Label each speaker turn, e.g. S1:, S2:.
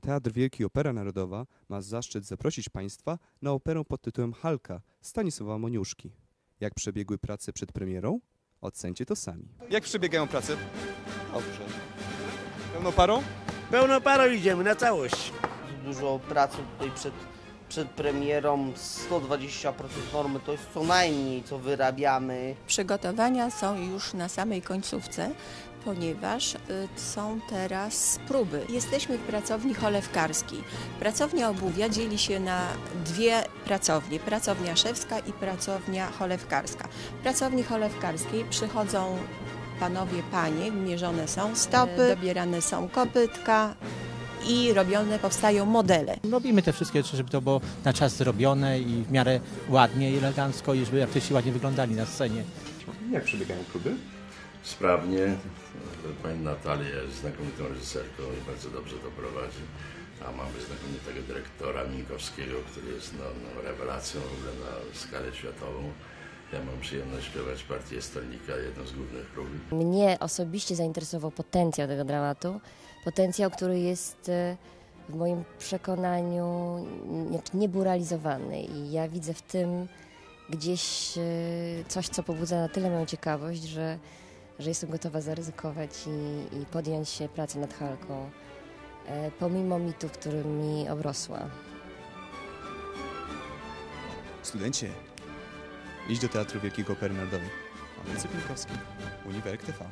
S1: Teatr Wielki Opera Narodowa ma zaszczyt zaprosić Państwa na operę pod tytułem Halka Stanisława Moniuszki. Jak przebiegły prace przed premierą? Ocencie to sami. Jak przebiegają prace? Dobrze. Pełną parą?
S2: Pełną parą idziemy na całość.
S3: dużo pracy tutaj przed, przed premierą. 120% normy to jest co najmniej, co wyrabiamy.
S4: Przygotowania są już na samej końcówce, ponieważ y, są teraz próby. Jesteśmy w pracowni cholewkarskiej. Pracownia obuwia dzieli się na dwie pracownie, pracownia szewska i pracownia cholewkarska. W pracowni cholewkarskiej przychodzą panowie, panie, mierzone są stopy, dobierane są kopytka i robione powstają modele.
S5: Robimy te wszystkie rzeczy, żeby to było na czas zrobione i w miarę ładnie i elegancko i żeby artyści ładnie wyglądali na scenie.
S1: Jak przebiegają próby?
S6: Sprawnie. Pani Natalia jest znakomitą reżyserką i bardzo dobrze to prowadzi. A mamy znakomitego dyrektora Minkowskiego, który jest no, no, rewelacją w ogóle na skalę światową. Ja mam przyjemność śpiewać partię Stolnika, jedną z głównych ról.
S7: Mnie osobiście zainteresował potencjał tego dramatu. Potencjał, który jest e, w moim przekonaniu nie- nie. I ja widzę w tym gdzieś e, coś, co pobudza na tyle moją ciekawość, że, że jestem gotowa zaryzykować i, i podjąć się pracy nad Halką, e, pomimo mitu, którym mi obrosła.
S1: Studencie, idź do Teatru Wielkiego Opery Narodowej. Maurycy Pinkowski, Uniwerk TV.